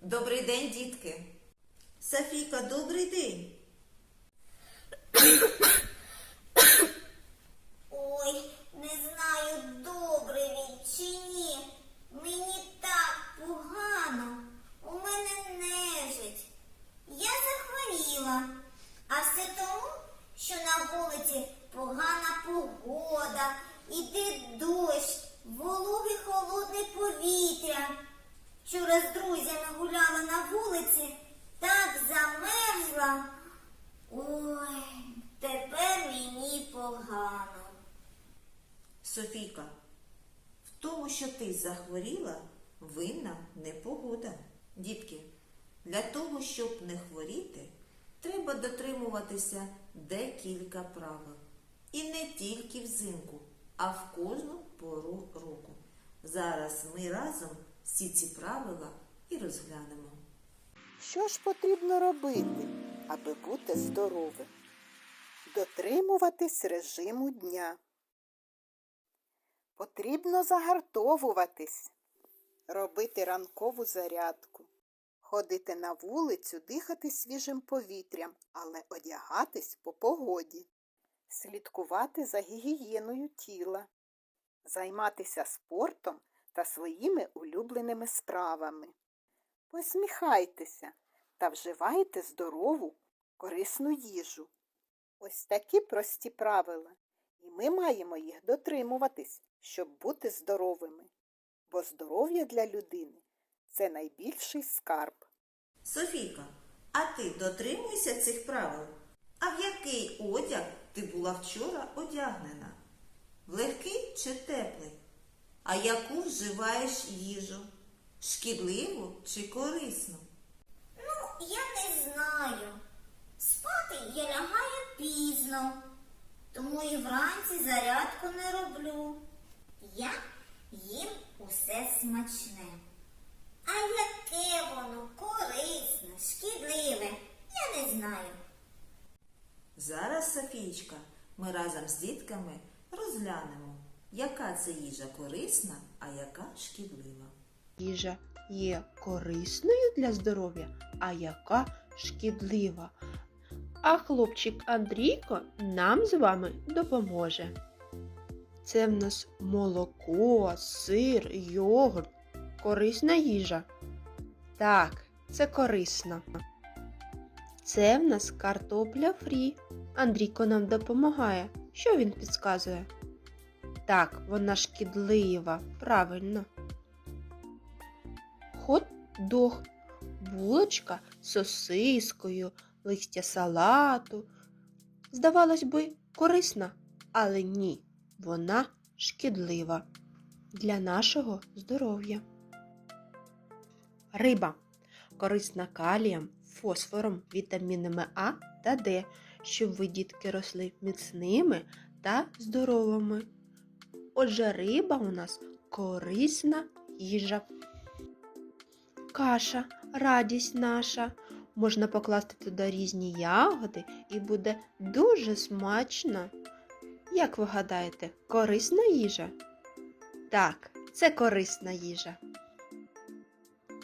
Добрий день, дітки. Софійка, добрий день. Ой, не знаю, добре він чи ні. Мені так погано. У мене нежить. Я захворіла. А все тому, що на вулиці погана погода, іде дощ, вологе холодне повітря. Вчора з друзями гуляла на вулиці, так замерзла. Ой, тепер мені погано. Софійка, в тому, що ти захворіла, винна непогода. Дітки, для того, щоб не хворіти, треба дотримуватися декілька правил. І не тільки взимку, а в кожну пору року. Зараз ми разом всі ці правила і розглянемо. Що ж потрібно робити, аби бути здоровим? Дотримуватись режиму дня. Потрібно загартовуватись, робити ранкову зарядку, ходити на вулицю, дихати свіжим повітрям, але одягатись по погоді, слідкувати за гігієною тіла, займатися спортом та своїми улюбленими справами. Посміхайтеся та вживайте здорову, корисну їжу. Ось такі прості правила, і ми маємо їх дотримуватись, щоб бути здоровими. Бо здоров'я для людини це найбільший скарб. Софійка, а ти дотримуєшся цих правил? А в який одяг ти була вчора одягнена? Легкий чи теплий? А яку вживаєш їжу? Шкідливу чи корисну? Ну, я не знаю. Спати я лягаю пізно, тому і вранці зарядку не роблю. Я їм усе смачне. А яке воно корисне, шкідливе, я не знаю. Зараз, Софійчка, ми разом з дітками розглянемо, яка це їжа корисна, а яка шкідлива. Їжа є корисною для здоров'я, а яка шкідлива. А хлопчик Андрійко нам з вами допоможе. Це в нас молоко, сир, йогурт. Корисна їжа. Так, це корисна. Це в нас картопля фрі. Андрійко нам допомагає. Що він підказує? Так, вона шкідлива. Правильно хот-дог, булочка з сосискою, листя салату. Здавалось би, корисна, але ні, вона шкідлива для нашого здоров'я. Риба корисна калієм, фосфором, вітамінами А та Д, щоб ви дітки росли міцними та здоровими. Отже, риба у нас корисна їжа. Каша, радість наша. Можна покласти туди різні ягоди і буде дуже смачно. Як ви гадаєте, корисна їжа? Так, це корисна їжа.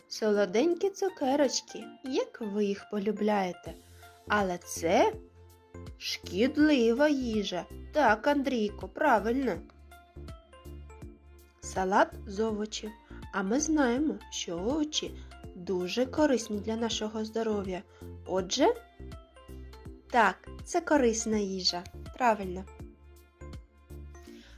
Солоденькі цукерочки, як ви їх полюбляєте. Але це шкідлива їжа. Так, Андрійко, правильно. Салат з овочів. А ми знаємо, що овочі дуже корисні для нашого здоров'я. Отже, так, це корисна їжа. Правильно.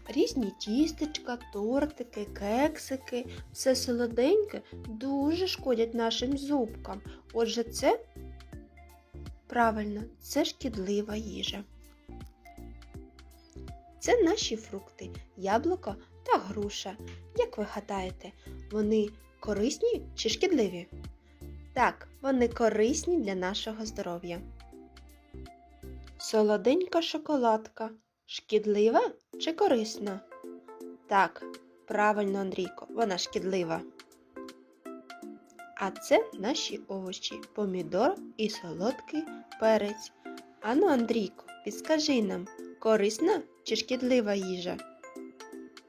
Різні тістечка, тортики, кексики, все солоденьке дуже шкодять нашим зубкам. Отже, це правильно, це шкідлива їжа. Це наші фрукти, яблуко та груша. Як ви гадаєте, вони корисні чи шкідливі? Так, вони корисні для нашого здоров'я. Солоденька шоколадка. Шкідлива чи корисна? Так, правильно, Андрійко, вона шкідлива. А це наші овочі, помідор і солодкий перець. Ану, Андрійко, підскажи нам, корисна чи шкідлива їжа?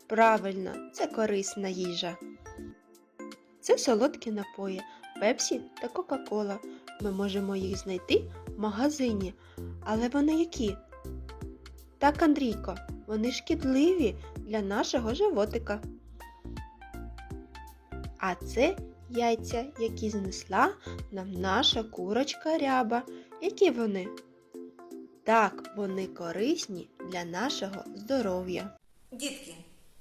Правильно, це корисна їжа. Це солодкі напої. Пепсі та Кока-Кола. Ми можемо їх знайти в магазині. Але вони які? Так, Андрійко, вони шкідливі для нашого животика. А це яйця, які знесла нам наша курочка ряба. Які вони? Так, вони корисні для нашого здоров'я. Дітки,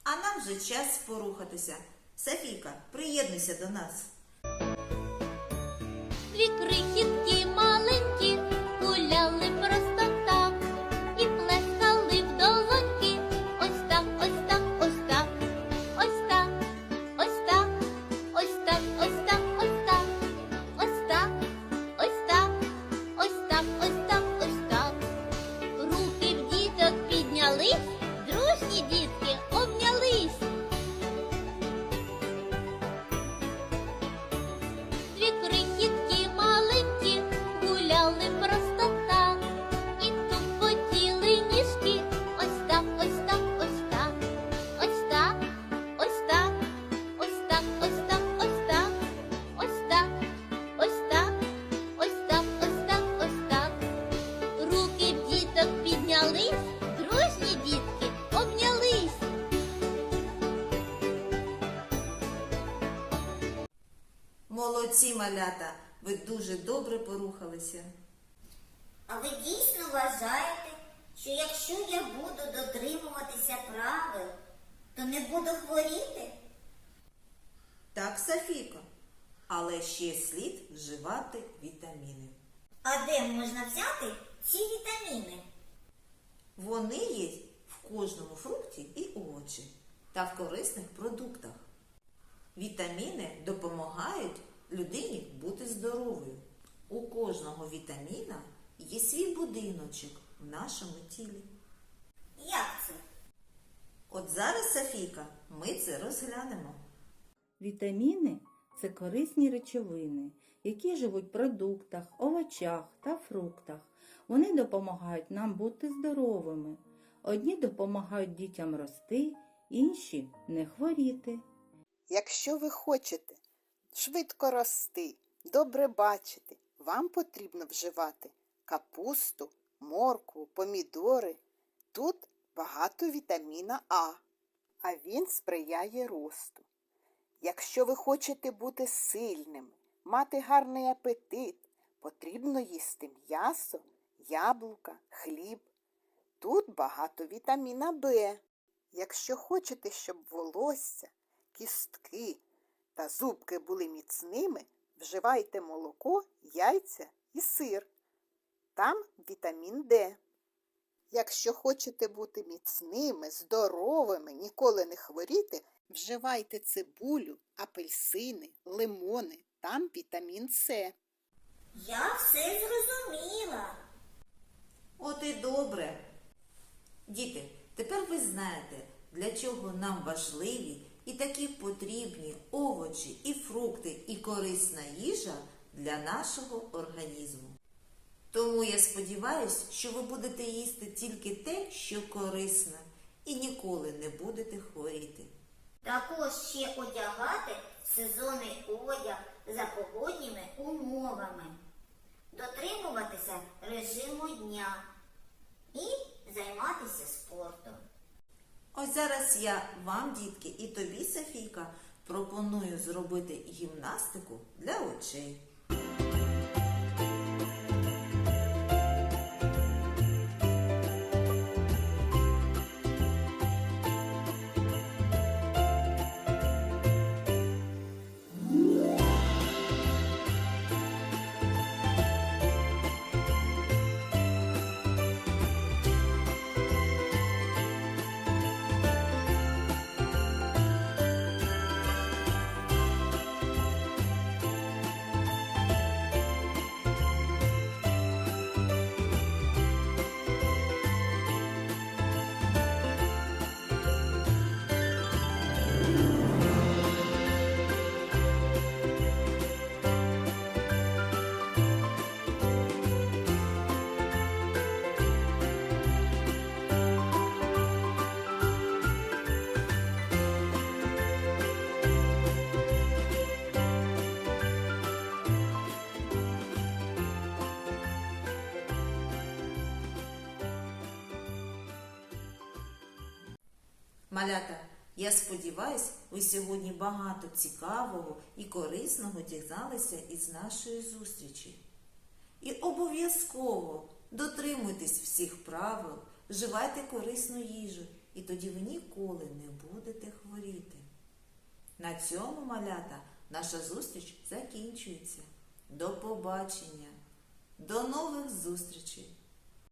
а нам вже час порухатися. Софійка, приєднуйся до нас. Дві крихітки Молодці, малята, ви дуже добре порухалися. А ви дійсно вважаєте, що якщо я буду дотримуватися правил, то не буду хворіти? Так, Софійко, але ще слід вживати вітаміни. А де можна взяти ці вітаміни? Вони є в кожному фрукті і овочі та в корисних продуктах. Вітаміни допомагають людині бути здоровою. У кожного вітаміна є свій будиночок в нашому тілі. Як це? От зараз, Софійка, ми це розглянемо. Вітаміни це корисні речовини, які живуть в продуктах, овочах та фруктах. Вони допомагають нам бути здоровими. Одні допомагають дітям рости, інші не хворіти. Якщо ви хочете швидко рости, добре бачити, вам потрібно вживати капусту, моркву, помідори. Тут багато вітаміна А, а він сприяє росту. Якщо ви хочете бути сильними, мати гарний апетит, потрібно їсти м'ясо, яблука, хліб. Тут багато вітаміна Б. Якщо хочете, щоб волосся, кістки та зубки були міцними, вживайте молоко, яйця і сир. Там вітамін Д. Якщо хочете бути міцними, здоровими, ніколи не хворіти, вживайте цибулю, апельсини, лимони. Там вітамін С. Я все зрозуміла. От і добре. Діти, тепер ви знаєте, для чого нам важливі і такі потрібні овочі і фрукти і корисна їжа для нашого організму. Тому я сподіваюся, що ви будете їсти тільки те, що корисне, і ніколи не будете хворіти. Також ще одягати сезонний одяг за погодніми умовами, дотримуватися режиму дня і займатися спортом. Ось зараз я вам, дітки, і тобі, Софійка, пропоную зробити гімнастику для очей. Малята, я сподіваюсь, ви сьогодні багато цікавого і корисного дізналися із нашої зустрічі. І обов'язково дотримуйтесь всіх правил, вживайте корисну їжу, і тоді ви ніколи не будете хворіти. На цьому, малята, наша зустріч закінчується. До побачення, до нових зустрічей!